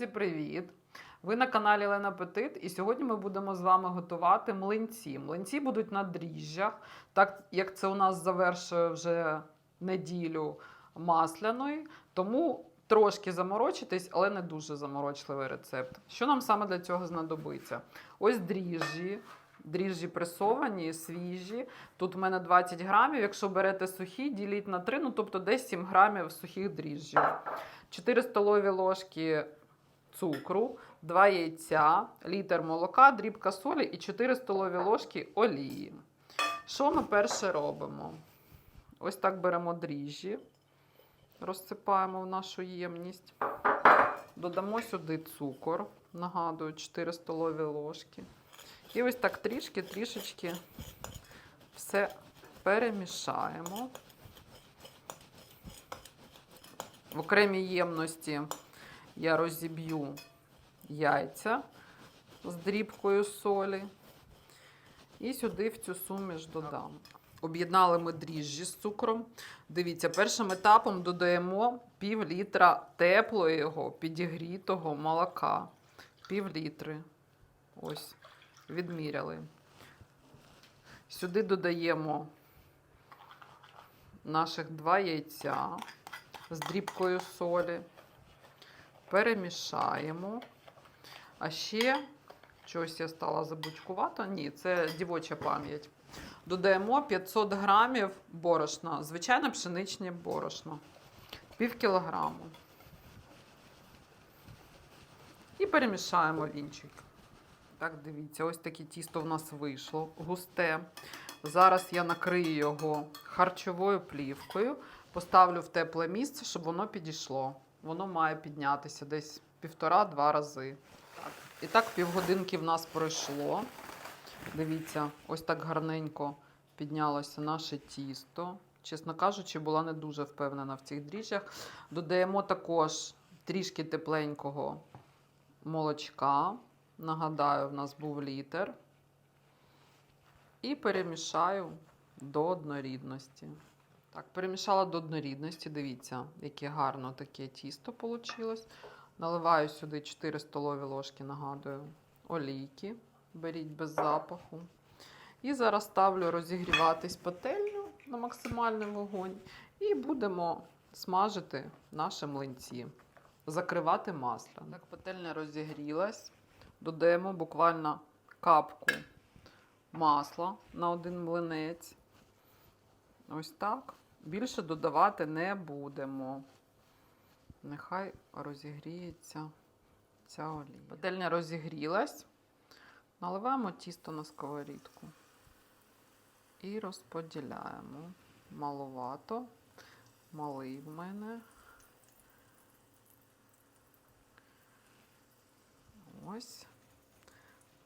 Друзі, привіт! Ви на каналі Лена Петит, і сьогодні ми будемо з вами готувати млинці. Млинці будуть на дріжджах, так як це у нас завершує вже неділю масляної, тому трошки заморочитись, але не дуже заморочливий рецепт. Що нам саме для цього знадобиться? Ось дріжджі. Дріжджі пресовані, свіжі. Тут в мене 20 грамів. Якщо берете сухі, діліть на 3, ну тобто десь 7 грамів сухих дріжджів. 4 столові ложки цукру, 2 яйця, літр молока, дрібка солі і 4 столові ложки олії. Що ми перше робимо? Ось так беремо дріжджі, розсипаємо в нашу ємність. Додамо сюди цукор, нагадую, 4 столові ложки. І ось так трішки, трішечки все перемішаємо. В окремій ємності я розіб'ю яйця з дрібкою солі. І сюди в цю суміш додам. Об'єднали ми дріжджі з цукром. Дивіться, першим етапом додаємо пів літра теплого підігрітого молока. Пів літри. Ось, відміряли. Сюди додаємо наших два яйця з дрібкою солі. Перемішаємо. А ще щось я стала забудькувати. Ні, це дівоча пам'ять. Додаємо 500 грамів борошна, звичайне пшеничне борошно. Пів кілограму. І перемішаємо вінчик. Так, дивіться, ось таке тісто в нас вийшло густе. Зараз я накрию його харчовою плівкою, поставлю в тепле місце, щоб воно підійшло. Воно має піднятися десь півтора-два рази. Так. І так, півгодинки в нас пройшло. Дивіться, ось так гарненько піднялося наше тісто. Чесно кажучи, була не дуже впевнена в цих дріжджах. Додаємо також трішки тепленького молочка. Нагадаю, в нас був літр. І перемішаю до однорідності. Так, перемішала до однорідності. Дивіться, яке гарно таке тісто вийшло. Наливаю сюди 4 столові ложки, нагадую, олійки. Беріть без запаху. І зараз ставлю розігріватись пательню на максимальний вогонь. І будемо смажити наші млинці, закривати масло. Так, пательня розігрілась. Додаємо буквально капку масла на один млинець. Ось так. Більше додавати не будемо. Нехай розігріється ця олія. Пательня розігрілась. Наливаємо тісто на сковорідку. І розподіляємо. Маловато. Малий в мене. Ось.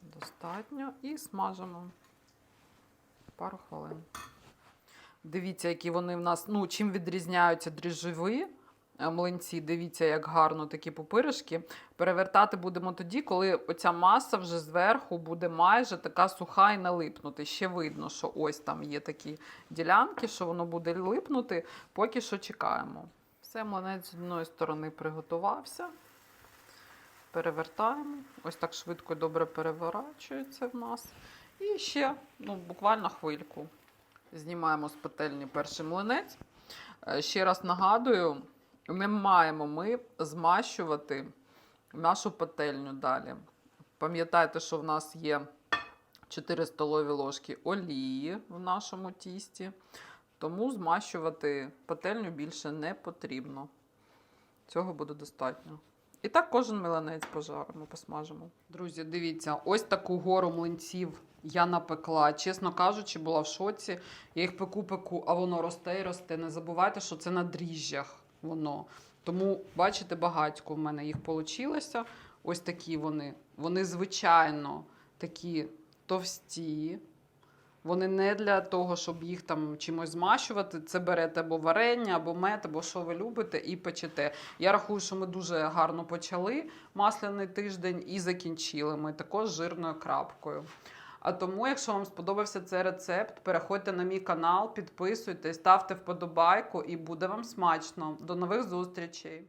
Достатньо. І смажимо пару хвилин. Дивіться, які вони в нас, ну, чим відрізняються дріжджові е, млинці. Дивіться, як гарно такі пупиришки. Перевертати будемо тоді, коли оця маса вже зверху буде майже така суха і не липнути. Ще видно, що ось там є такі ділянки, що воно буде липнути. Поки що чекаємо. Все, млинець з одної сторони приготувався. Перевертаємо. Ось так швидко і добре переворачується в нас. І ще ну, буквально хвильку. Знімаємо з пательні перший млинець. Е, Ще раз нагадую, не маємо ми змащувати нашу пательню далі. Пам'ятайте, що в нас є 4 столові ложки олії в нашому тісті, тому змащувати пательню більше не потрібно. Цього буде достатньо. І так кожен млинець пожаримо, посмажимо. Друзі, дивіться, ось таку гору млинців я напекла. Чесно кажучи, була в шоці. Я їх пеку-пеку, а воно росте і росте. Не забувайте, що це на дріжджах воно. Тому, бачите, багатько в мене їх вийшло. Ось такі вони. Вони, звичайно, такі товсті. Вони не для того, щоб їх там чимось змащувати. Це берете або варення, або мед, або що ви любите, і печете. Я рахую, що ми дуже гарно почали масляний тиждень і закінчили ми також жирною крапкою. А тому, якщо вам сподобався цей рецепт, переходьте на мій канал, підписуйтесь, ставте вподобайку і буде вам смачно. До нових зустрічей!